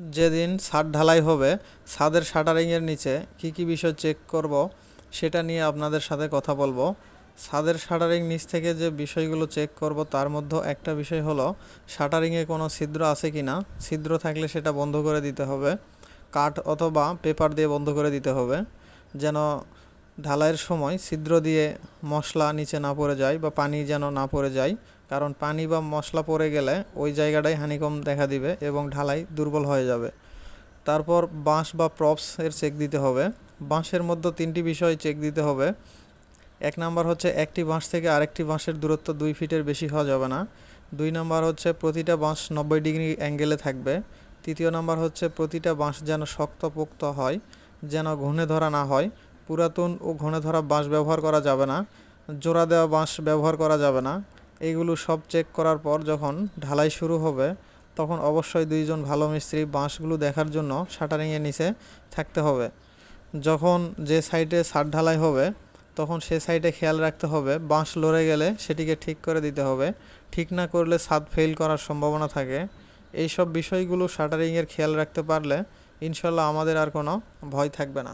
যেদিন ছাদ ঢালাই হবে, ছাদের শাটারিংয়ের নিচে কি কি বিষয় চেক করব, সেটা নিয়ে আপনাদের সাথে কথা বলব। ছাদের শাটারিং নিচ থেকে যে বিষয়গুলো চেক করব, তার মধ্যে একটা বিষয় হলো, শাটারিংয়ে কোনো ছিদ্র আছে কি না? ছিদ্র থাকলে সেটা বন্ধ করে দিতে হবে। কাঠ অথবা পেপার দিয়ে বন্ধ করে দিতে হবে। যেন ঢালাইয়ের সময় ছিদ্র দিয়ে মশলা নিচে না পড়ে যায় বা পানি যেন না পড়ে যায়। কারণ পানি বা মশলা পড়ে গেলে ওই জায়গাটায় হানিকম দেখা দিবে এবং ঢালাই দুর্বল হয়ে যাবে। তারপর বাঁশ বা প্রপস এর চেক দিতে হবে। বাঁশের মধ্যে তিনটি বিষয় চেক দিতে হবে। এক নাম্বার হচ্ছে একটি বাঁশ থেকে আরেকটি বাঁশের দূরত্ব দুই ফিটের বেশি হওয়া যাবে না। দুই নাম্বার হচ্ছে প্রতিটা বাঁশ নব্বই ডিগ্রি অ্যাঙ্গেলে থাকবে। তৃতীয় নাম্বার হচ্ছে প্রতিটা বাঁশ যেন শক্তপোক্ত হয়, যেন ঘুণে ধরা না হয়। পুরাতন ও ঘনে ধরা বাঁশ ব্যবহার করা যাবে না। জোড়া দেওয়া বাঁশ ব্যবহার করা যাবে না। এইগুলো সব চেক করার পর যখন ঢালাই শুরু হবে, তখন অবশ্যই দুইজন ভালো মিস্ত্রি বাঁশগুলো দেখার জন্য শাটারিংয়ের নিচে থাকতে হবে। যখন যে সাইডে ছাদ ঢালাই হবে, তখন সে সাইডে খেয়াল রাখতে হবে, বাঁশ লড়ে গেলে সেটিকে ঠিক করে দিতে হবে। ঠিক না করলে ছাদ ফেল করার সম্ভাবনা থাকে। এই সব বিষয়গুলো শাটারিংয়ের খেয়াল রাখতে পারলে ইনশাল্লাহ আমাদের আর কোনো ভয় থাকবে না।